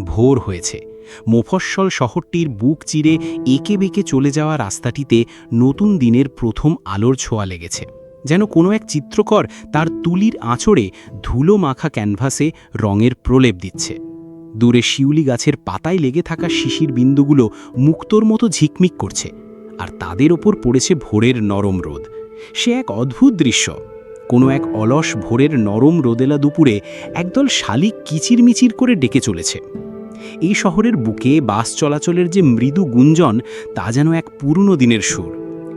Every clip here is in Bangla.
ভোর হয়েছে। মোফস্বল শহরটির বুক চিরে একে বেঁকে চলে যাওয়া রাস্তাটিতে নতুন দিনের প্রথম আলোর ছোঁয়া লেগেছে। যেন কোনো এক চিত্রকর তার তুলির আঁচড়ে ধুলো মাখা ক্যানভাসে রঙের প্রলেপ দিচ্ছে। দূরে শিউলি গাছের পাতায় লেগে থাকা শিশির বিন্দুগুলো মুক্তোর মতো ঝিকমিক করছে, আর তাদের ওপর পড়েছে ভোরের নরম রোদ। সে এক অদ্ভুত দৃশ্য। কোনো এক অলস ভোরের নরম রোদেলা দুপুরে একদল শালিক কিচিরমিচির করে ডেকে চলেছে। এই শহরের বুকে বাস চলাচলের যে মৃদু গুঞ্জন, তা যেন এক পুরনো দিনের সুর।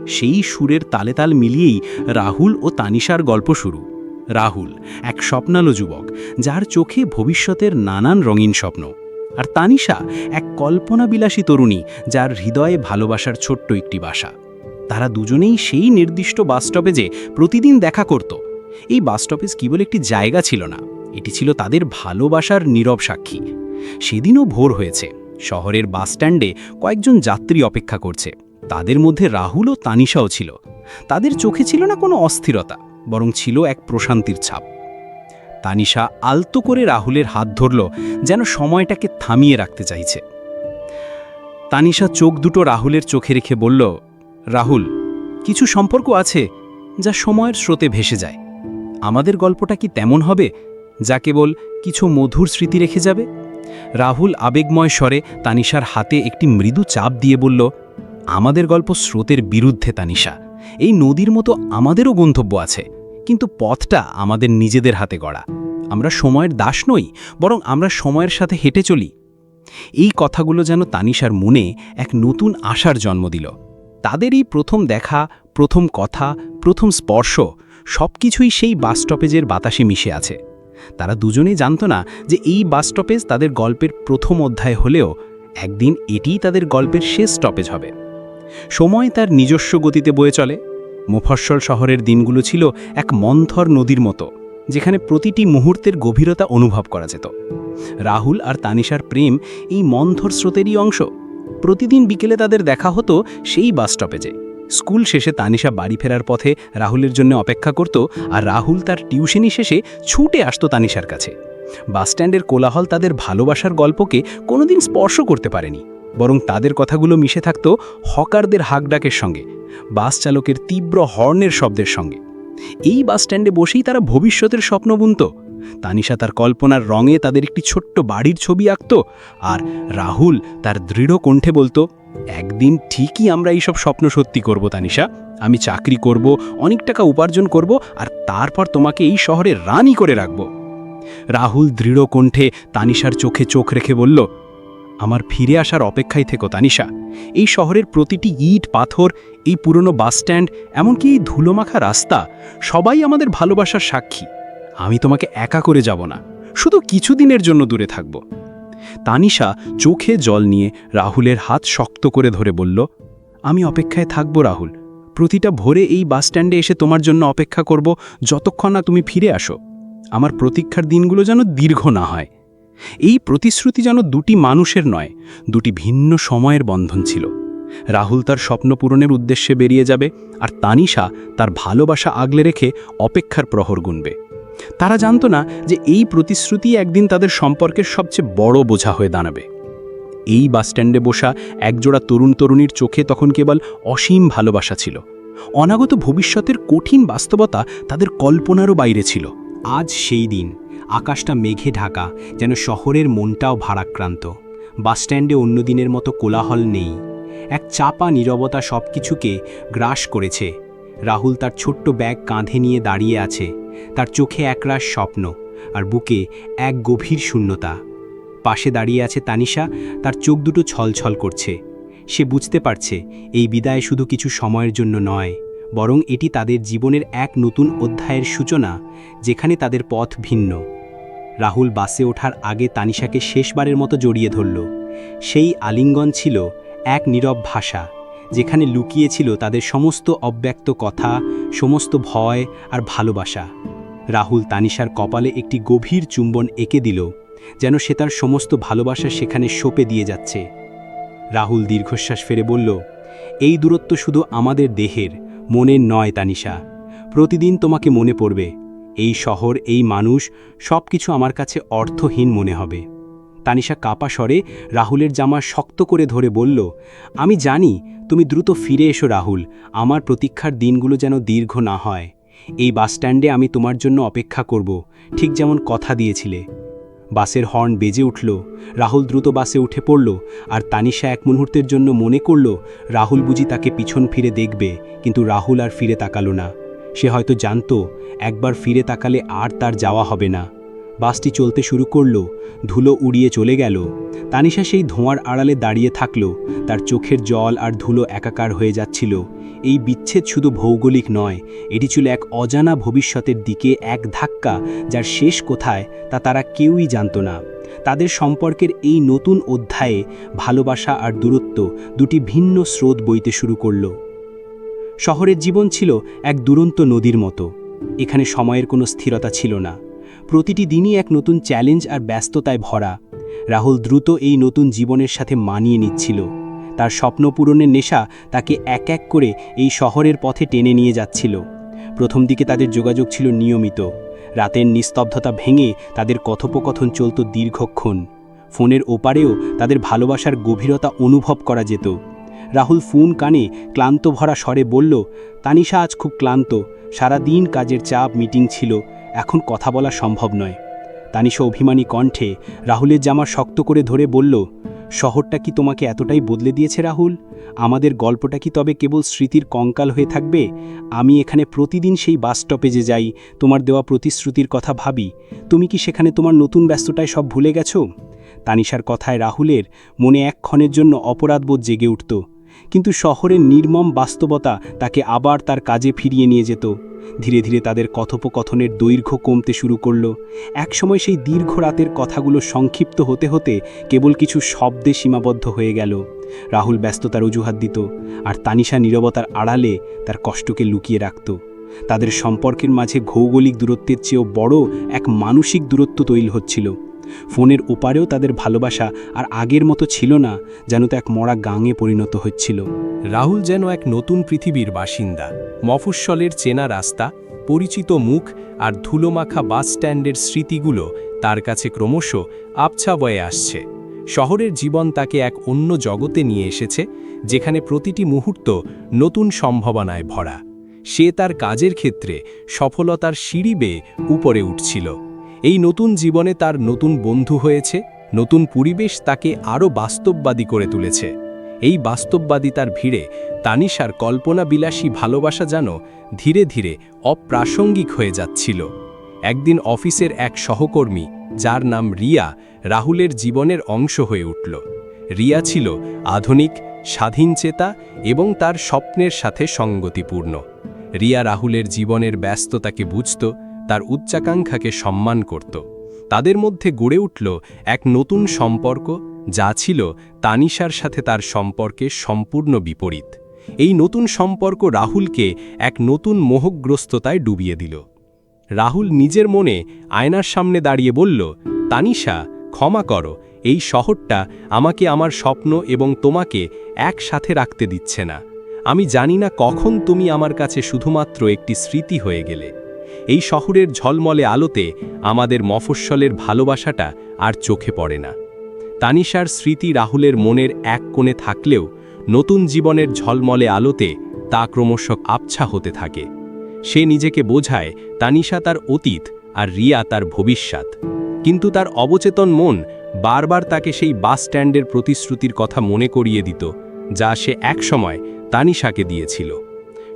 সেই সুরের তালে তাল মিলিয়েই রাহুল ও তানিশার গল্প শুরু। রাহুল, এক স্বপ্নালো যুবক, যার চোখে ভবিষ্যতের নানান রঙিন স্বপ্ন। আর তানিশা, এক কল্পনাবিলাসী তরুণী, যার হৃদয়ে ভালোবাসার ছোট্ট একটি বাসা। তারা দুজনেই সেই নির্দিষ্ট বাসস্টপে যে প্রতিদিন দেখা করত এই বাসস্টপেজ কেবল একটি জায়গা ছিল না, এটি ছিল তাদের ভালোবাসার নীরব সাক্ষী। সেদিনও ভোর হয়েছে। শহরের বাসস্ট্যান্ডে কয়েকজন যাত্রী অপেক্ষা করছে। তাদের মধ্যে রাহুল ও তানিশাও ছিল। তাদের চোখে ছিল না কোনো অস্থিরতা, বরং ছিল এক প্রশান্তির ছাপ। তানিশা আলতো করে রাহুলের হাত ধরল, যেন সময়টাকে থামিয়ে রাখতে চাইছে। তানিশা চোখ দুটো রাহুলের চোখে রেখে বলল, রাহুল, কিছু সম্পর্ক আছে যা সময়ের স্রোতে ভেসে যায়। আমাদের গল্পটা কি তেমন হবে, যা কেবল কিছু মধুর স্মৃতি রেখে যাবে? রাহুল আবেগময় স্বরে তানিশার হাতে একটি মৃদু চাপ দিয়ে বলল, আমাদের গল্প স্রোতের বিরুদ্ধে, তানিশা। এই নদীর মতো আমাদেরও গন্তব্য আছে, কিন্তু পথটা আমাদের নিজেদের হাতে গড়া। আমরা সময়ের দাস নই, বরং আমরা সময়ের সাথে হেঁটে চলি। এই কথাগুলো যেন তানিশার মনে এক নতুন আশার জন্ম দিল। তাদেরই প্রথম দেখা, প্রথম কথা, প্রথম স্পর্শ সব কিছুই সেই বাস স্টপেজের বাতাসে মিশে আছে। তারা দুজনেই জানত না যে এই বাস স্টপেজ তাদের গল্পের প্রথম অধ্যায় হলেও একদিন এটিই তাদের গল্পের শেষ স্টপেজ হবে। সময় তার নিজস্ব গতিতে বয়ে চলে। মুফস্বল শহরের দিনগুলো ছিল এক মন্থর নদীর মতো, যেখানে প্রতিটি মুহূর্তের গভীরতা অনুভব করা যেত। রাহুল আর তানিশার প্রেম এই মন্থর স্রোতেরই অংশ। প্রতিদিন বিকেলে তাদের দেখা হতো সেই বাস স্টপেজে। স্কুল শেষে তানিশা বাড়ি ফেরার পথে রাহুলের জন্য অপেক্ষা করত আর রাহুল তার টিউশনি শেষে ছুটে আসতো তানিশার কাছে। বাসস্ট্যান্ডের কোলাহল তাদের ভালোবাসার গল্পকে কোনোদিন স্পর্শ করতে পারেনি, বরং তাদের কথাগুলো মিশে থাকত হকারদের হাকডাকের সঙ্গে, বাস চালকের তীব্র হর্নের শব্দের সঙ্গে। এই বাসস্ট্যান্ডে বসেই তারা ভবিষ্যতের স্বপ্ন বুনত। তানিশা তার কল্পনার রঙে তাদের একটি ছোট্ট বাড়ির ছবি আঁকত আর রাহুল তার দৃঢ় কণ্ঠে বলতো একদিন ঠিকই আমরা এইসব স্বপ্ন সত্যি করব, তানিশা। আমি চাকরি করব, অনেক টাকা উপার্জন করব, আর তারপর তোমাকে এই শহরে রানী করে রাখব। রাহুল দৃঢ় কণ্ঠে তানিশার চোখে চোখ রেখে বলল, আমার ফিরে আসার অপেক্ষায় থেকো, তানিশা। এই শহরের প্রতিটি ইট, পাথর, এই পুরনো বাসস্ট্যান্ড এমনকি এই ধুলোমাখা রাস্তা, সবাই আমাদের ভালোবাসার সাক্ষী। আমি তোমাকে একা করে যাব না। শুধু কিছুদিনের জন্য দূরে থাকব। তানিশা চোখে জল নিয়ে রাহুলের হাত শক্ত করে ধরে বলল, আমি অপেক্ষায় থাকব রাহুল। প্রতিটা ভোরে এই বাসস্ট্যান্ডে এসে তোমার জন্য অপেক্ষা করব। যতক্ষণ না তুমি ফিরে আসো, আমার প্রতীক্ষার দিনগুলো যেন দীর্ঘ না হয়। এই প্রতিশ্রুতি যেন দুটি মানুষের নয়, দুটি ভিন্ন সময়ের বন্ধন ছিল। রাহুল তার স্বপ্ন পূরণের উদ্দেশ্যে বেরিয়ে যাবে আর তানিশা তার ভালোবাসা আগলে রেখে অপেক্ষার প্রহর গুনবে। তারা জানত না যে এই প্রতিশ্রুতি একদিন তাদের সম্পর্কের সবচেয়ে বড় বোঝা হয়ে দাঁড়াবে। এই বাসস্ট্যান্ডে বসা একজোড়া তরুণ তরুণীর চোখে তখন কেবল অসীম ভালোবাসা ছিল। অনাগত ভবিষ্যতের কঠিন বাস্তবতা তাদের কল্পনারও বাইরে ছিল। আজ সেই দিন, আকাশটা মেঘে ঢাকা, যেন শহরের মনটাও ভারাক্রান্ত। বাসস্ট্যান্ডে অন্য দিনের মতো কোলাহল নেই। এক চাপা নীরবতা সব কিছুকে গ্রাস করেছে। রাহুল তার ছোট্ট ব্যাগ কাঁধে নিয়ে দাঁড়িয়ে আছে। তার চোখে একরাশ স্বপ্ন আর বুকে এক গভীর শূন্যতা। পাশে দাঁড়িয়ে আছে তানিশা, তার চোখ দুটো ছলছল করছে। সে বুঝতে পারছে, এই বিদায় শুধু কিছু সময়ের জন্য নয়, বরং এটি তাদের জীবনের এক নতুন অধ্যায়ের সূচনা, যেখানে তাদের পথ ভিন্ন। রাহুল বাসে ওঠার আগে তানিশাকে শেষবারের মতো জড়িয়ে ধরল। সেই আলিঙ্গন ছিল এক নীরব ভাষা। যেখানে লুকিয়েছিল তাদের সমস্ত অব্যক্ত কথা, সমস্ত ভয় আর ভালোবাসা। রাহুল তানিশার কপালে একটি গভীর চুম্বন এঁকে দিল, যেন সে তার সমস্ত ভালোবাসা সেখানে সোপে দিয়ে যাচ্ছে। রাহুল দীর্ঘশ্বাস ফেরে বলল, এই দূরত্ব শুধু আমাদের দেহের, মনের নয় তানিশা। প্রতিদিন তোমাকে মনে পড়বে, এই শহর, এই মানুষ সব কিছু আমার কাছে অর্থহীন মনে হবে। তানিশা কাপা স্বরে রাহুলের জামা শক্ত করে ধরে বলল, আমি জানি তুমি দ্রুত ফিরে এসো রাহুল, আমার প্রতীক্ষার দিনগুলো যেন দীর্ঘ না হয়। এই বাসস্ট্যান্ডে আমি তোমার জন্য অপেক্ষা করব, ঠিক যেমন কথা দিয়েছিলে। বাসের হর্ন বেজে উঠল, রাহুল দ্রুত বাসে উঠে পড়ল, আর তানিশা এক মুহূর্তের জন্য মনে করল, রাহুল বুঝি তাকে পিছন ফিরে দেখবে, কিন্তু রাহুল আর ফিরে তাকালো না। সে হয়তো জানতো, একবার ফিরে তাকালে আর তার যাওয়া হবে না। বাসটি চলতে শুরু করল, ধুলো উড়িয়ে চলে গেল। তানিশা সেই ধোঁয়ার আড়ালে দাঁড়িয়ে থাকল, তার চোখের জল আর ধুলো একাকার হয়ে যাচ্ছিল। এই বিচ্ছেদ শুধু ভৌগোলিক নয়, এটি ছিল এক অজানা ভবিষ্যতের দিকে এক ধাক্কা, যার শেষ কোথায় তা তারা কেউই জানত না। তাদের সম্পর্কের এই নতুন অধ্যায়ে ভালোবাসা আর দূরত্ব দুটি ভিন্ন স্রোত বইতে শুরু করল। শহরের জীবন ছিল এক দুরন্ত নদীর মতো। এখানে সময়ের কোনো স্থিরতা ছিল না। প্রতিটি দিনই এক নতুন চ্যালেঞ্জ আর ব্যস্ততায় ভরা। রাহুল দ্রুত এই নতুন জীবনের সাথে মানিয়ে নিচ্ছিল। তার স্বপ্ন পূরণের নেশা তাকে এক এক করে এই শহরের পথে টেনে নিয়ে যাচ্ছিল। প্রথম দিকে তাদের যোগাযোগ ছিল নিয়মিত। রাতের নিস্তব্ধতা ভেঙে তাদের কথোপকথন চলত দীর্ঘক্ষণ। ফোনের ওপারেও তাদের ভালোবাসার গভীরতা অনুভব করা যেত। রাহুল ফোন কানে ক্লান্ত ভরা স্বরে বলল, তানিশা আজ খুব ক্লান্ত। সারা দিন কাজের চাপ, মিটিং ছিল। এখন কথা বলা সম্ভব নয়। তানিশা অভিমানী কণ্ঠে রাহুলের জামা শক্ত করে ধরে বলল, শহরটা কি তোমাকে এতটাই বদলে দিয়েছে রাহুল? আমাদের গল্পটা কি তবে কেবল স্মৃতির কঙ্কাল হয়ে থাকবে? আমি এখানে প্রতিদিন সেই বাস স্টপেজে যাই, তোমার দেওয়া প্রতিশ্রুতির কথা ভাবি। তুমি কি সেখানে তোমার নতুন ব্যস্ততায় সব ভুলে গেছো? তানিশার কথায় রাহুলের মনে এক ক্ষণের জন্য অপরাধবোধ জেগে উঠত। কিন্তু শহরের নির্মম বাস্তবতা তাকে আবার তার কাজে ফিরিয়ে নিয়ে যেত। ধীরে ধীরে তাদের কথোপকথনের দৈর্ঘ্য কমতে শুরু করল। একসময় সেই দীর্ঘ রাতের কথাগুলো সংক্ষিপ্ত হতে হতে কেবল কিছু শব্দে সীমাবদ্ধ হয়ে গেল। রাহুল ব্যস্ততার অজুহাত দিত আর তানিশা নিরবতার আড়ালে তার কষ্টকে লুকিয়ে রাখত। তাদের সম্পর্কের মাঝে ভৌগোলিক দূরত্বের চেয়েও বড় এক মানসিক দূরত্ব তৈরি হচ্ছিল। ফোনের ওপারেও তাদের ভালোবাসা আর আগের মতো ছিল না, যেন তো এক মরা গাঙে পরিণত হচ্ছিল। রাহুল যেন এক নতুন পৃথিবীর বাসিন্দা। মফস্বলের চেনা রাস্তা, পরিচিত মুখ আর ধুলোমাখা বাস স্ট্যান্ডের স্মৃতিগুলো তার কাছে ক্রমশ আবছা বয়ে আসছে। শহরের জীবন তাকে এক অন্য জগতে নিয়ে এসেছে, যেখানে প্রতিটি মুহূর্ত নতুন সম্ভাবনায় ভরা। সে তার কাজের ক্ষেত্রে সফলতার সিঁড়ি বেয়ে উপরে উঠছিল। এই নতুন জীবনে তার নতুন বন্ধু হয়েছে, নতুন পরিবেশ তাকে আরও বাস্তববাদী করে তুলেছে। এই বাস্তববাদিতার ভিড়ে তানিশার কল্পনাবিলাসী ভালোবাসা যেন ধীরে ধীরে অপ্রাসঙ্গিক হয়ে যাচ্ছিল। একদিন অফিসের এক সহকর্মী, যার নাম রিয়া, রাহুলের জীবনের অংশ হয়ে উঠল। রিয়া ছিল আধুনিক স্বাধীনচেতা এবং তার স্বপ্নের সাথে সঙ্গতিপূর্ণ। রিয়া রাহুলের জীবনের ব্যস্ততাকে বুঝত তার উচ্চাকাঙ্ক্ষাকে সম্মান করত। তাদের মধ্যে গড়ে উঠল এক নতুন সম্পর্ক যা ছিল তানিশার সাথে তার সম্পর্কে সম্পূর্ণ বিপরীত। এই নতুন সম্পর্ক রাহুলকে এক নতুন মোহগ্রস্ততায় ডুবিয়ে দিল। রাহুল নিজের মনে আয়নার সামনে দাঁড়িয়ে বলল, তানিশা, ক্ষমা করো, এই শহরটা আমাকে আমার স্বপ্ন এবং তোমাকে একসাথে রাখতে দিচ্ছে না। আমি জানি না কখন তুমি আমার কাছে শুধুমাত্র একটি স্মৃতি হয়ে গেলে। এই শহরের ঝলমলে আলোতে আমাদের মফস্বলের ভালোবাসাটা আর চোখে পড়ে না। তানিশার স্মৃতি রাহুলের মনের এক কোণে থাকলেও নতুন জীবনের ঝলমলে আলোতে তা ক্রমশ আবছা হতে থাকে। সে নিজেকে বোঝায় তানিশা তার অতীত আর রিয়া তার ভবিষ্যৎ। কিন্তু তার অবচেতন মন বারবার তাকে সেই বাস স্ট্যান্ডের প্রতিশ্রুতির কথা মনে করিয়ে দিত, যা সে একসময় তানিশাকে দিয়েছিল।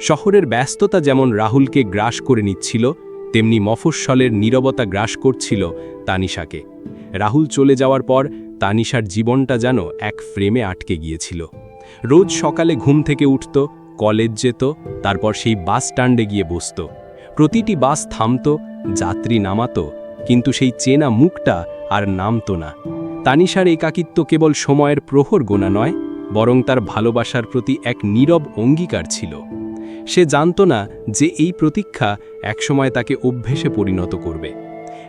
শহরের ব্যস্ততা যেমন রাহুলকে গ্রাস করে নিচ্ছিল, তেমনি মফস্বলের নীরবতা গ্রাস করছিল তানিশাকে। রাহুল চলে যাওয়ার পর তানিশার জীবনটা যেন এক ফ্রেমে আটকে গিয়েছিল। রোজ সকালে ঘুম থেকে উঠত, কলেজ যেত, তারপর সেই বাস স্ট্যান্ডে গিয়ে বসত। প্রতিটি বাস থামত, যাত্রী নামাত, কিন্তু সেই চেনা মুখটা আর নামতো না। তানিশার একাকিত্ব কেবল সময়ের প্রহর গোনা নয়, বরং তার ভালোবাসার প্রতি এক নীরব অঙ্গীকার ছিল। সে জানত না যে এই প্রতীক্ষা একসময় তাকে অভ্যেসে পরিণত করবে।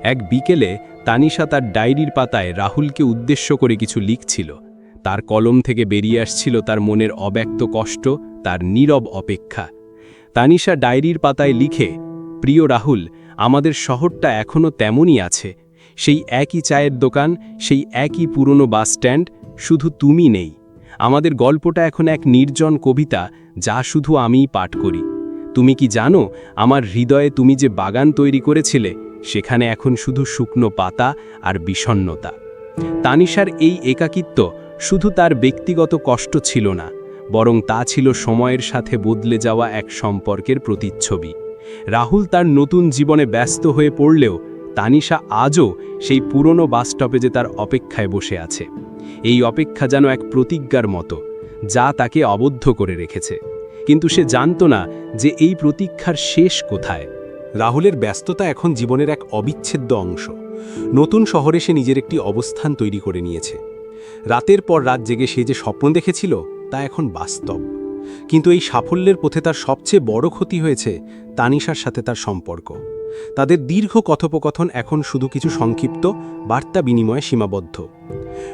এক বিকেলে তানিশা তার ডায়েরির পাতায় রাহুলকে উদ্দেশ্য করে কিছু লিখছিল। তার কলম থেকে বেরিয়ে আসছিল তার মনের অব্যক্ত কষ্ট, তার নীরব অপেক্ষা। তানিশা ডায়েরির পাতায় লিখে, প্রিয় রাহুল, আমাদের শহরটা এখনও তেমনই আছে। সেই একই চায়ের দোকান, সেই একই পুরনো বাস স্ট্যান্ড শুধু তুমি নেই। আমাদের গল্পটা এখন এক নির্জন কবিতা যা শুধু আমিই পাঠ করি। তুমি কি জানো, আমার হৃদয়ে তুমি যে বাগান তৈরি করেছিলে, সেখানে এখন শুধু শুকনো পাতা আর বিষণ্নতা তানিশার এই একাকিত্ব শুধু তার ব্যক্তিগত কষ্ট ছিল না, বরং তা ছিল সময়ের সাথে বদলে যাওয়া এক সম্পর্কের প্রতিচ্ছবি। রাহুল তার নতুন জীবনে ব্যস্ত হয়ে পড়লেও তানিশা আজও সেই পুরনো বাসস্টপে যে তার অপেক্ষায় বসে আছে। এই অপেক্ষা যেন এক প্রতিজ্ঞার মতো, যা তাকে অবদ্ধ করে রেখেছে। কিন্তু সে জানত না যে এই প্রতীক্ষার শেষ কোথায়। রাহুলের ব্যস্ততা এখন জীবনের এক অবিচ্ছেদ্য অংশ। নতুন শহরে সে নিজের একটি অবস্থান তৈরি করে নিয়েছে। রাতের পর রাত জেগে সে যে স্বপ্ন দেখেছিল, তা এখন বাস্তব। কিন্তু এই সাফল্যের পথে তার সবচেয়ে বড় ক্ষতি হয়েছে তানিশার সাথে তার সম্পর্ক। তাদের দীর্ঘ কথোপকথন এখন শুধু কিছু সংক্ষিপ্ত, বার্তা বিনিময়ে সীমাবদ্ধ।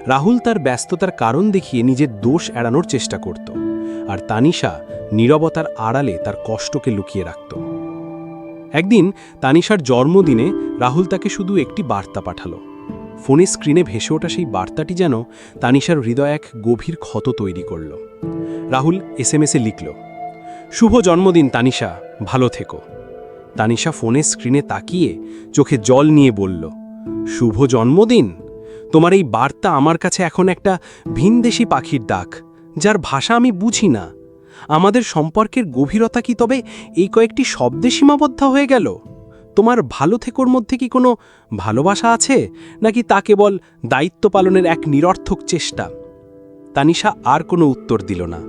রাহুল তার ব্যস্ততার কারণ দেখিয়ে নিজের দোষ এড়ানোর চেষ্টা করত আর তানিশা নীরবতার আড়ালে তার কষ্টকে লুকিয়ে রাখত। একদিন তানিশার জন্মদিনে রাহুল তাকে শুধু একটি বার্তা পাঠালো। ফোনের স্ক্রিনে ভেসে ওঠা সেই বার্তাটি যেন তানিশার হৃদয় এক গভীর ক্ষত তৈরি করল। রাহুল এস এম এসে লিখল, শুভ জন্মদিন, তানিশা। ভালো থেকো। তানিশা ফোনের স্ক্রিনে তাকিয়ে চোখে জল নিয়ে বলল, শুভ জন্মদিন? তোমার এই বার্তা আমার কাছে এখন একটা ভিনদেশি পাখির ডাক, যার ভাষা আমি বুঝি না। আমাদের সম্পর্কের গভীরতা কি তবে এই কয়েকটি শব্দে সীমাবদ্ধ হয়ে গেল? তোমার ভালো থেকোর মধ্যে কি কোনো ভালোবাসা আছে? নাকি তা কেবল দায়িত্ব পালনের এক নিরর্থক চেষ্টা? তানিশা আর কোনো উত্তর দিল না।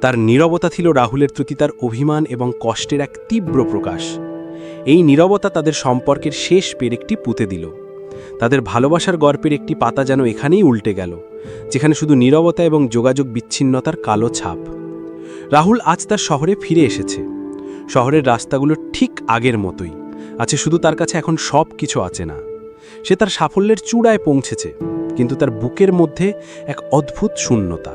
তার নীরবতা ছিল রাহুলের প্রতি তার অভিমান এবং কষ্টের এক তীব্র প্রকাশ। এই নীরবতা তাদের সম্পর্কের শেষ পেরেকটি পুঁতে দিল। তাদের ভালোবাসার গল্পের একটি পাতা যেন এখানেই উল্টে গেল, যেখানে শুধু নীরবতা এবং যোগাযোগ বিচ্ছিন্নতার কালো ছাপ। রাহুল আজ তার শহরে ফিরে এসেছে। শহরের রাস্তাগুলো ঠিক আগের মতোই। আছে শুধু তার কাছে এখন সব কিছু আছে না। সে তার সাফল্যের চূড়ায় পৌঁছেছে, কিন্তু তার বুকের মধ্যে এক অদ্ভুত শূন্যতা।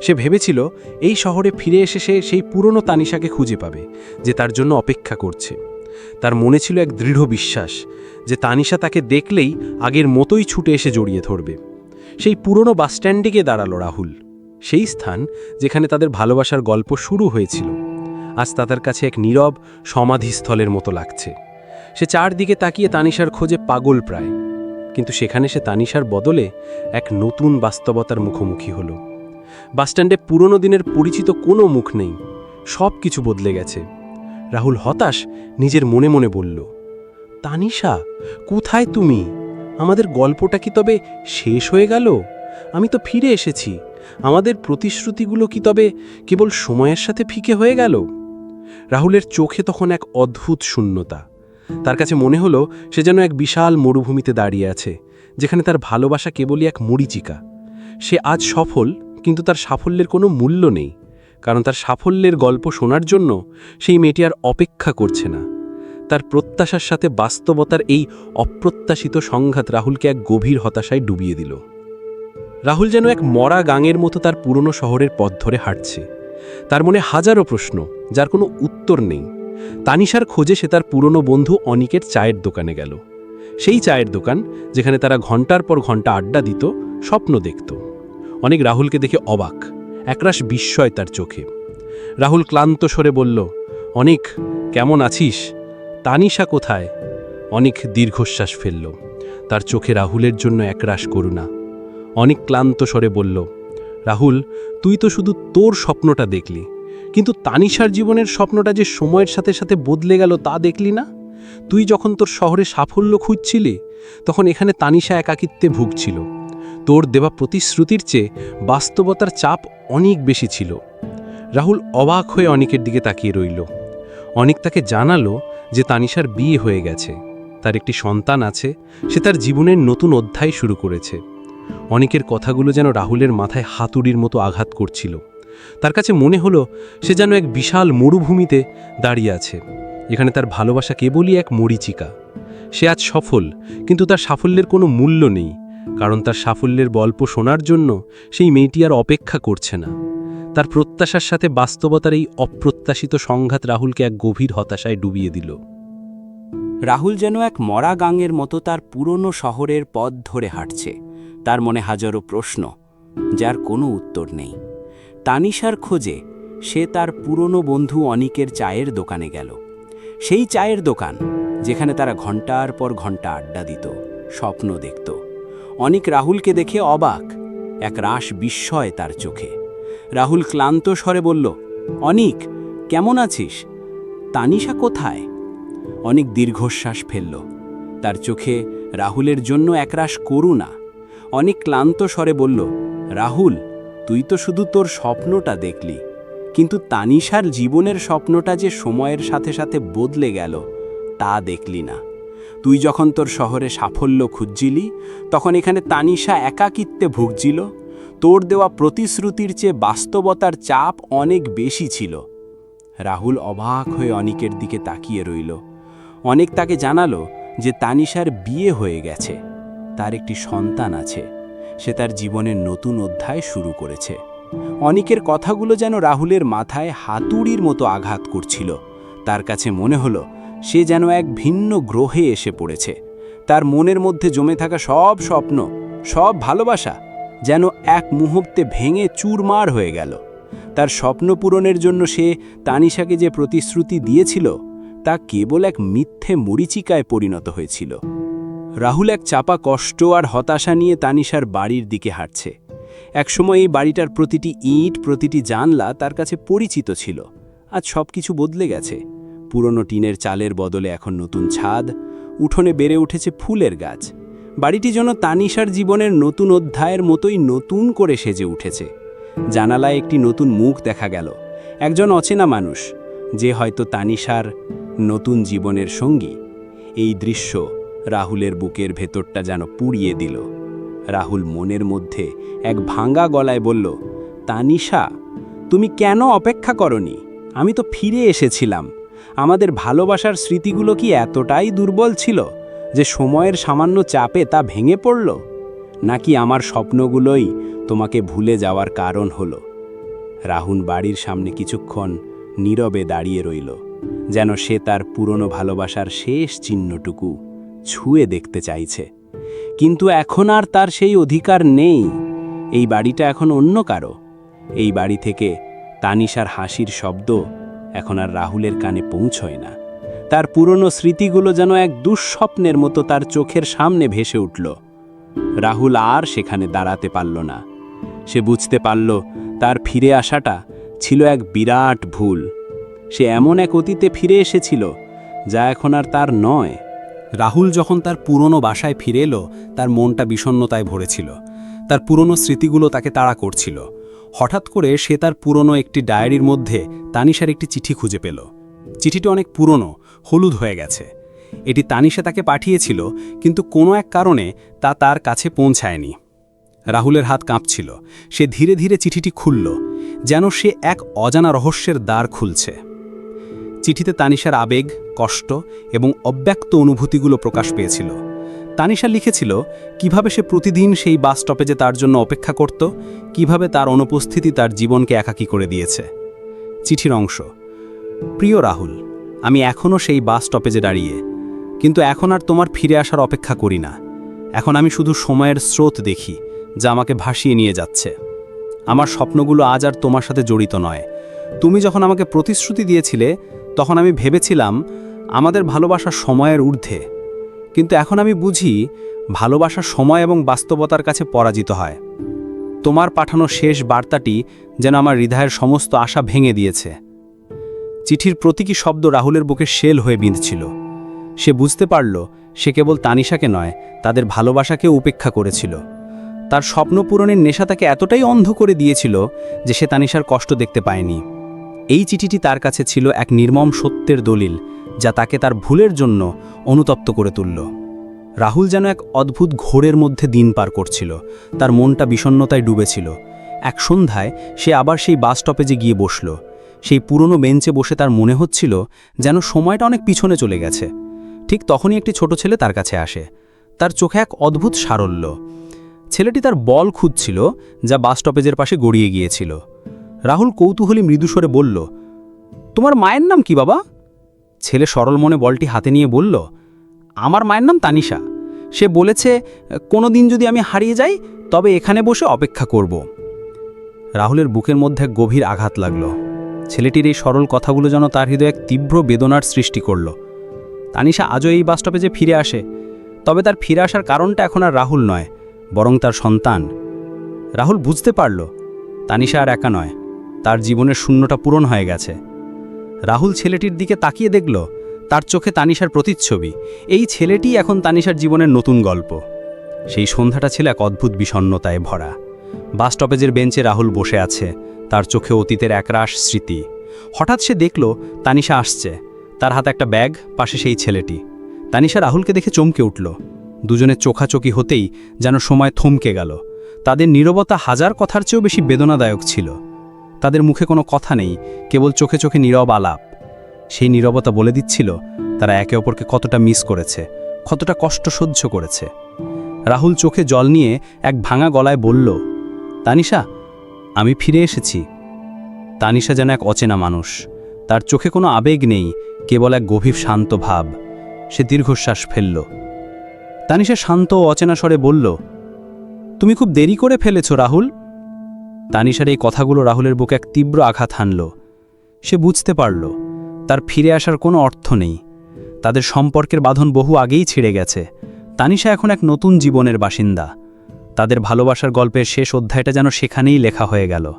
সে ভেবেছিল, এই শহরে ফিরে এসে সে সেই পুরনো তানিশাকে খুঁজে পাবে, যে তার জন্য অপেক্ষা করছে। তার মনে ছিল এক দৃঢ় বিশ্বাস, যে তানিশা তাকে দেখলেই আগের মতোই ছুটে এসে জড়িয়ে ধরবে। সেই পুরনো বাসস্ট্যান্ডে গিয়ে দাঁড়াল রাহুল। সেই স্থান যেখানে তাদের ভালোবাসার গল্প শুরু হয়েছিল। আজ তাদের কাছে এক নীরব সমাধিস্থলের মতো লাগছে। সে চারদিকে তাকিয়ে তানিশার খোঁজে পাগল প্রায়। কিন্তু সেখানে সে তানিশার বদলে এক নতুন বাস্তবতার মুখোমুখি হল। বাসস্ট্যান্ডে পুরনো দিনের পরিচিত কোনো মুখ নেই। সব কিছু বদলে গেছে। রাহুল হতাশ নিজের মনে মনে বলল, তানিশা, কোথায় তুমি? আমাদের গল্পটা কি তবে শেষ হয়ে গেল? আমি তো ফিরে এসেছি। আমাদের প্রতিশ্রুতিগুলো কি তবে কেবল সময়ের সাথে ফিকে হয়ে গেল? রাহুলের চোখে তখন এক অদ্ভুত শূন্যতা। তার কাছে মনে হলো সে যেন এক বিশাল মরুভূমিতে দাঁড়িয়ে আছে, যেখানে তার ভালোবাসা কেবলই এক মরিচিকা। সে আজ সফল, কিন্তু তার সাফল্যের কোনো মূল্য নেই, কারণ তার সাফল্যের গল্প শোনার জন্য সেই মেয়েটি আর অপেক্ষা করছে না। তার প্রত্যাশার সাথে বাস্তবতার এই অপ্রত্যাশিত সংঘাত রাহুলকে এক গভীর হতাশায় ডুবিয়ে দিল। রাহুল যেন এক মরা গাঙের মতো তার পুরনো শহরের পথ ধরে হাঁটছে। তার মনে হাজারো প্রশ্ন, যার কোনো উত্তর নেই। তানিশার খোঁজে সে তার পুরনো বন্ধু অনিকের চায়ের দোকানে গেল। সেই চায়ের দোকান যেখানে তারা ঘণ্টার পর ঘণ্টা আড্ডা দিত, স্বপ্ন দেখত। অনেক রাহুলকে দেখে অবাক, একরাশ বিস্ময় তার চোখে। রাহুল ক্লান্ত স্বরে বলল, অনেক, কেমন আছিস? তানিশা কোথায়? অনেক দীর্ঘশ্বাস ফেলল। তার চোখে রাহুলের জন্য একরাশ করুণা। অনেক ক্লান্ত স্বরে বলল, রাহুল, তুই তো শুধু তোর স্বপ্নটা দেখলি। কিন্তু তানিশার জীবনের স্বপ্নটা যে সময়ের সাথে সাথে বদলে গেল তা দেখলি না? তুই যখন তোর শহরে সাফল্য খুঁজছিলি, তখন এখানে তানিশা একাকিত্বে ভুগছিল। তোর দেওয়া প্রতিশ্রুতির চেয়ে বাস্তবতার চাপ অনেক বেশি ছিল। রাহুল অবাক হয়ে অনেকের দিকে তাকিয়ে রইল। অনেক তাকে জানালো যে তানিশার বিয়ে হয়ে গেছে। তার একটি সন্তান আছে, সে তার জীবনের নতুন অধ্যায় শুরু করেছে। অনেকের কথাগুলো যেন রাহুলের মাথায় হাতুড়ির মতো আঘাত করছিল। তার কাছে মনে হলো সে যেন এক বিশাল মরুভূমিতে দাঁড়িয়ে আছে। এখানে তার ভালোবাসা কেবলই এক মরিচিকা। সে আজ সফল, কিন্তু তার সাফল্যের কোনো মূল্য নেই, কারণ তার সাফল্যের গল্প শোনার জন্য সেই মেয়েটি আর অপেক্ষা করছে না। তার প্রত্যাশার সাথে বাস্তবতার এই অপ্রত্যাশিত সংঘাত রাহুলকে এক গভীর হতাশায় ডুবিয়ে দিল। রাহুল যেন এক মরা গাঙের মতো তার পুরনো শহরের পথ ধরে হাঁটছে, তার মনে হাজারো প্রশ্ন, যার কোনো উত্তর নেই। তানিশার খোঁজে সে তার পুরনো বন্ধু অনিকের চায়ের দোকানে গেল। সেই চায়ের দোকান যেখানে তারা ঘণ্টার পর ঘণ্টা আড্ডা দিত, স্বপ্ন দেখত। অনিক রাহুলকে দেখে অবাক, এক রাস বিস্ময় তার চোখে। রাহুল ক্লান্ত স্বরে বলল, অনিক, কেমন আছিস? তানিশা কোথায়? অনেক দীর্ঘশ্বাস ফেলল। তার চোখে রাহুলের জন্য একরাশ করুণা। অনেক ক্লান্ত স্বরে বলল, রাহুল তুই তো শুধু তোর স্বপ্নটা দেখলি। কিন্তু তানিশার জীবনের স্বপ্নটা যে সময়ের সাথে সাথে বদলে গেল, তা দেখলি না। তুই যখন তোর শহরে সাফল্য খুঁজছিলি, তখন এখানে তানিশা একাকিত্বে ভুগছিল। তোর দেওয়া প্রতিশ্রুতির চেয়ে বাস্তবতার চাপ অনেক বেশি ছিল। রাহুল অবাক হয়ে অনিকের দিকে তাকিয়ে রইল। অনেক তাকে জানালো যে তানিশার বিয়ে হয়ে গেছে। তার একটি সন্তান আছে। সে তার জীবনের নতুন অধ্যায় শুরু করেছে। অনিকের কথাগুলো যেন রাহুলের মাথায় হাতুড়ির মতো আঘাত করছিল। তার কাছে মনে হলো, সে যেন এক ভিন্ন গ্রহে এসে পড়েছে। তার মনের মধ্যে জমে থাকা সব স্বপ্ন, সব ভালোবাসা যেন এক মুহূর্তে ভেঙে চুরমার হয়ে গেল। তার স্বপ্ন পূরণের জন্য সে তানিশাকে যে প্রতিশ্রুতি দিয়েছিল, তা কেবল এক মিথ্যে মরিচিকায় পরিণত হয়েছিল। রাহুল এক চাপা কষ্ট আর হতাশা নিয়ে তানিশার বাড়ির দিকে হাঁটছে। একসময় এই বাড়িটার প্রতিটি ইট, প্রতিটি জানলা তার কাছে পরিচিত ছিল। আজ সব কিছু বদলে গেছে। পুরনো টিনের চালের বদলে এখন নতুন ছাদ। উঠোনে বেড়ে উঠেছে ফুলের গাছ। বাড়িটি যেন তানিশার জীবনের নতুন অধ্যায়ের মতোই নতুন করে সেজে উঠেছে। জানালায় একটি নতুন মুখ দেখা গেল। একজন অচেনা মানুষ। যে হয়তো তানিশার নতুন জীবনের সঙ্গী। এই দৃশ্য রাহুলের বুকের ভেতরটা যেন পুড়িয়ে দিল। রাহুল মনের মধ্যে এক ভাঙা গলায় বলল, তানিশা, তুমি কেন অপেক্ষা করনি? আমি তো ফিরে এসেছিলাম। আমাদের ভালোবাসার স্মৃতিগুলো কি এতটাই দুর্বল ছিল যে সময়ের সামান্য চাপে তা ভেঙে পড়ল? নাকি আমার স্বপ্নগুলোই তোমাকে ভুলে যাওয়ার কারণ হলো? রাহুল বাড়ির সামনে কিছুক্ষণ নীরবে দাঁড়িয়ে রইল, যেন সে তার পুরনো ভালোবাসার শেষ চিহ্নটুকু ছুঁয়ে দেখতে চাইছে। কিন্তু এখন আর তার সেই অধিকার নেই। এই বাড়িটা এখন অন্য কারও। এই বাড়ি থেকে তানিশার হাসির শব্দ এখন আর রাহুলের কানে পৌঁছয় না। তার পুরনো স্মৃতিগুলো যেন এক দুঃস্বপ্নের মতো তার চোখের সামনে ভেসে উঠল। রাহুল আর সেখানে দাঁড়াতে পারল না। সে বুঝতে পারল তার ফিরে আসাটা ছিল এক বিরাট ভুল। সে এমন এক অতীতে ফিরে এসেছিল যা এখন আর তার নয়। রাহুল যখন তার পুরনো বাসায় ফিরে এলো, তার মনটা বিষণ্ণতায় ভরেছিল। তার পুরনো স্মৃতিগুলো তাকে তাড়া করছিল। হঠাৎ করে সে তার পুরনো একটি ডায়েরির মধ্যে তানিশার একটি চিঠি খুঁজে পেল। চিঠিটি অনেক পুরনো, হলুদ হয়ে গেছে। এটি তানিশা তাকে পাঠিয়েছিল, কিন্তু কোনো এক কারণে তা তার কাছে পৌঁছায়নি। রাহুলের হাত কাঁপছিল। সে ধীরে ধীরে চিঠিটি খুলল, যেন সে এক অজানা রহস্যের দ্বার খুলছে। চিঠিতে তানিশার আবেগ, কষ্ট এবং অব্যক্ত অনুভূতিগুলো প্রকাশ পেয়েছিল। তানিশা লিখেছিল, কীভাবে সে প্রতিদিন সেই বাস স্টপেজে তার জন্য অপেক্ষা করত, কীভাবে তার অনুপস্থিতি তার জীবনকে একাকী করে দিয়েছে। চিঠির অংশ, প্রিয় রাহুল, আমি এখনও সেই বাস স্টপেজে দাঁড়িয়ে, কিন্তু এখন আর তোমার ফিরে আসার অপেক্ষা করি না। এখন আমি শুধু সময়ের স্রোত দেখি, যা আমাকে ভাসিয়ে নিয়ে যাচ্ছে। আমার স্বপ্নগুলো আজ আর তোমার সাথে জড়িত নয়। তুমি যখন আমাকে প্রতিশ্রুতি দিয়েছিলে তখন আমি ভেবেছিলাম আমাদের ভালোবাসা সময়ের ঊর্ধ্বে। কিন্তু এখন আমি বুঝি ভালোবাসা সময় এবং বাস্তবতার কাছে পরাজিত হয়। তোমার পাঠানো শেষ বার্তাটি যেন আমার হৃদয়ের সমস্ত আশা ভেঙে দিয়েছে। চিঠির প্রতীকী শব্দ রাহুলের বুকে শেল হয়ে বিঁধছিল। সে বুঝতে পারল সে কেবল তানিশাকে নয়, তাদের ভালোবাসাকে উপেক্ষা করেছিল। তার স্বপ্ন পূরণের নেশা তাকে এতটাই অন্ধ করে দিয়েছিল যে সে তানিশার কষ্ট দেখতে পায়নি। এই চিঠিটি তার কাছে ছিল এক নির্মম সত্যের দলিল, যা তাকে তার ভুলের জন্য অনুতপ্ত করে তুলল। রাহুল যেন এক অদ্ভুত ঘোরের মধ্যে দিন পার করছিল, তার মনটা বিষণ্ণতায় ডুবেছিল। এক সন্ধ্যায় সে আবার সেই বাস স্টপেজে গিয়ে বসল। সেই পুরনো বেঞ্চে বসে তার মনে হচ্ছিল যেন সময়টা অনেক পিছনে চলে গেছে। ঠিক তখনই একটি ছোট ছেলে তার কাছে আসে। তার চোখে এক অদ্ভুত সারল্য। ছেলেটি তার বল খুঁজছিল, যা বাস স্টপেজের পাশে গড়িয়ে গিয়েছিল। রাহুল কৌতূহলী মৃদুস্বরে বলল, তোমার মায়ের নাম কি বাবা? ছেলে সরল মনে বলটি হাতে নিয়ে বলল, আমার মায়ের নাম তানিশা। সে বলেছে কোনো দিন যদি আমি হারিয়ে যাই, তবে এখানে বসে অপেক্ষা করব রাহুলের বুকের মধ্যে গভীর আঘাত লাগল। ছেলেটির এই সরল কথাগুলো যেন তার হৃদয়ে এক তীব্র বেদনার সৃষ্টি করল। তানিশা আজও এই বাস স্টপেজে ফিরে আসে, তবে তার ফিরে আসার কারণটা এখন আর রাহুল নয়, বরং তার সন্তান। রাহুল বুঝতে পারল, তানিশা আর একা নয়। তার জীবনের শূন্যটা পূরণ হয়ে গেছে। রাহুল ছেলেটির দিকে তাকিয়ে দেখল, তার চোখে তানিশার প্রতিচ্ছবি। এই ছেলেটি এখন তানিশার জীবনের নতুন গল্প। সেই সন্ধ্যাটা ছিল এক অদ্ভুত বিষণ্ণতায় ভরা। বাস স্টপেজের বেঞ্চে রাহুল বসে আছে, তার চোখে অতীতের একরাশ স্মৃতি। হঠাৎ সে দেখল, তানিশা আসছে। তার হাতে একটা ব্যাগ, পাশে সেই ছেলেটি। তানিশা রাহুলকে দেখে চমকে উঠল। দুজনের চোখাচোখি হতেই যেন সময় থমকে গেল। তাদের নীরবতা হাজার কথার চেয়েও বেশি বেদনাদায়ক ছিল। তাদের মুখে কোনো কথা নেই, কেবল চোখে চোখে নীরব আলাপ। সেই নীরবতা বলে দিচ্ছিল, তারা একে অপরকে কতটা মিস করেছে, কতটা কষ্ট সহ্য করেছে। রাহুল চোখে জল নিয়ে এক ভাঙা গলায় বলল, তানিশা, আমি ফিরে এসেছি। তানিশা যেন এক অচেনা মানুষ। তার চোখে কোনো আবেগ নেই, কেবল এক গভীর শান্ত ভাব। সে দীর্ঘশ্বাস ফেলল। তানিশা শান্ত ও অচেনা স্বরে বলল, তুমি খুব দেরি করে ফেলেছ রাহুল। তানিশার এই কথাগুলো রাহুলের বুকে এক তীব্র আঘাত হানল। সে বুঝতে পারল, তার ফিরে আসার কোনো অর্থ নেই। তাদের সম্পর্কের বাঁধন বহু আগেই ছিঁড়ে গেছে। তানিশা এখন এক নতুন জীবনের বাসিন্দা। তাদের ভালোবাসার গল্পের শেষ অধ্যায়টা যেন সেখানেই লেখা হয়ে গেল।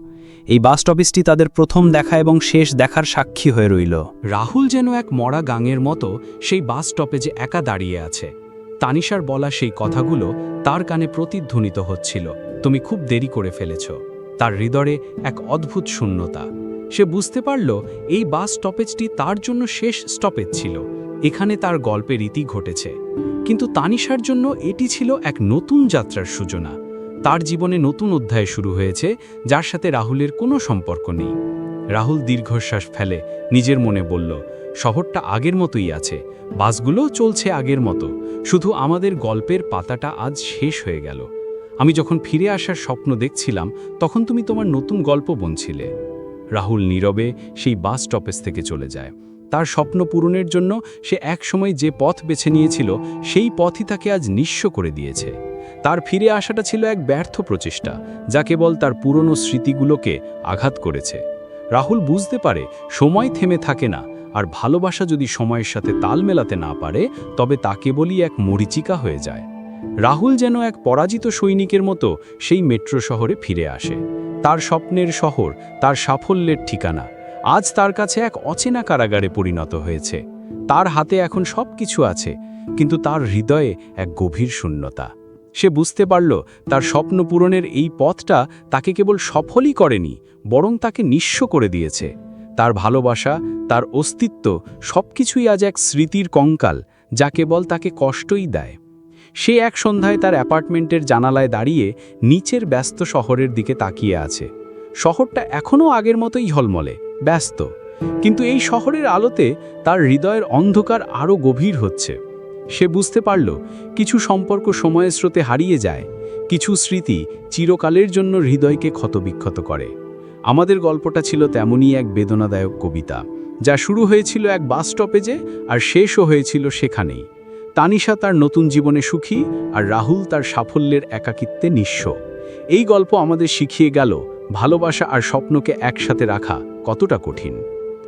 এই বাস স্টপেজটি তাদের প্রথম দেখা এবং শেষ দেখার সাক্ষী হয়ে রইল। রাহুল যেন এক মরা গাঙের মতো সেই বাস স্টপেজে একা দাঁড়িয়ে আছে। তানিশার বলা সেই কথাগুলো তার কানে প্রতিধ্বনিত হচ্ছিল। তুমি খুব দেরি করে ফেলেছ। তার হৃদয়ে এক অদ্ভুত শূন্যতা। সে বুঝতে পারল এই বাস স্টপেজটি তার জন্য শেষ স্টপেজ ছিল। এখানে তার গল্পের রীতি ঘটেছে। কিন্তু তানিশার জন্য এটি ছিল এক নতুন যাত্রার সূচনা। তার জীবনে নতুন অধ্যায় শুরু হয়েছে, যার সাথে রাহুলের কোনো সম্পর্ক নেই। রাহুল দীর্ঘশ্বাস ফেলে নিজের মনে বলল, শহরটা আগের মতোই আছে বাসগুলো চলছে আগের মতো। শুধু আমাদের গল্পের পাতাটা আজ শেষ হয়ে গেল। আমি যখন ফিরে আসার স্বপ্ন দেখছিলাম, তখন তুমি তোমার নতুন গল্প বনছিলে। রাহুল নীরবে সেই বাস স্টপেজ থেকে চলে যায়। তার স্বপ্ন পূরণের জন্য সে একসময় যে পথ বেছে নিয়েছিল, সেই পথই তাকে আজ নিঃস্ব করে দিয়েছে। তার ফিরে আসাটা ছিল এক ব্যর্থ প্রচেষ্টা, যা কেবল তার পুরনো স্মৃতিগুলোকে আঘাত করেছে। রাহুল বুঝতে পারে, সময় থেমে থাকে না, আর ভালোবাসা যদি সময়ের সাথে তাল মেলাতে না পারে, তবে তা কেবলই এক মরিচিকা হয়ে যায়। রাহুল যেন এক পরাজিত সৈনিকের মতো সেই মেট্রো শহরে ফিরে আসে। তার স্বপ্নের শহর, তার সাফল্যের ঠিকানা আজ তার কাছে এক অচেনা কারাগারে পরিণত হয়েছে। তার হাতে এখন সব কিছু আছে, কিন্তু তার হৃদয়ে এক গভীর শূন্যতা। সে বুঝতে পারল, তার স্বপ্ন পূরণের এই পথটা তাকে কেবল সফলই করেনি, বরং তাকে নিঃস্ব করে দিয়েছে। তার ভালোবাসা, তার অস্তিত্ব সবকিছুই আজ এক স্মৃতির কঙ্কাল, যা কেবল তাকে কষ্টই দেয়। সে এক সন্ধ্যায় তার অ্যাপার্টমেন্টের জানালায় দাঁড়িয়ে নিচের ব্যস্ত শহরের দিকে তাকিয়ে আছে। শহরটা এখনও আগের মতোই ঝলমলে, ব্যস্ত। কিন্তু এই শহরের আলোতে তার হৃদয়ের অন্ধকার আরও গভীর হচ্ছে। সে বুঝতে পারল, কিছু সম্পর্ক সময়ের স্রোতে হারিয়ে যায়, কিছু স্মৃতি চিরকালের জন্য হৃদয়কে ক্ষতবিক্ষত করে। আমাদের গল্পটা ছিল তেমনই এক বেদনাদায়ক কবিতা, যা শুরু হয়েছিল এক বাস স্টপেজে আর শেষও হয়েছিল সেখানেই। তানিশা তার নতুন জীবনে সুখী আর রাহুল তার সাফল্যের একাকিত্বে নিঃস্ব। এই গল্প আমাদের শিখিয়ে গেল, ভালোবাসা আর স্বপ্নকে একসাথে রাখা কতটা কঠিন।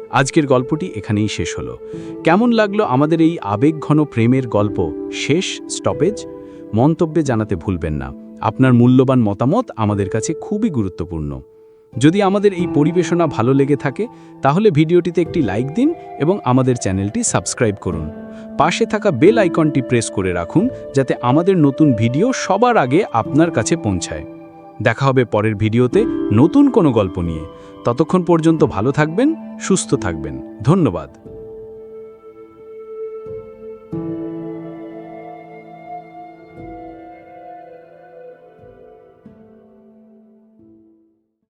আজকের গল্পটি এখানেই শেষ হলো। কেমন লাগল আমাদের এই আবেগঘন প্রেমের গল্প? শেষ, স্টপেজ? মন্তব্যে জানাতে ভুলবেন না। আপনার মূল্যবান মতামত আমাদের কাছে খুবই গুরুত্বপূর্ণ। যদি আমাদের এই পরিবেশনা ভালো লেগে থাকে, তাহলে ভিডিওটিতে একটি লাইক দিন এবং আমাদের চ্যানেলটি সাবস্ক্রাইব করুন। পাশে থাকা বেল আইকনটি প্রেস করে রাখুন যাতে আমাদের নতুন ভিডিও সবার আগে আপনার কাছে পৌঁছায়। দেখা হবে পরের ভিডিওতে নতুন কোনো গল্প নিয়ে। ততক্ষণ পর্যন্ত ভালো থাকবেন, সুস্থ থাকবেন। ধন্যবাদ।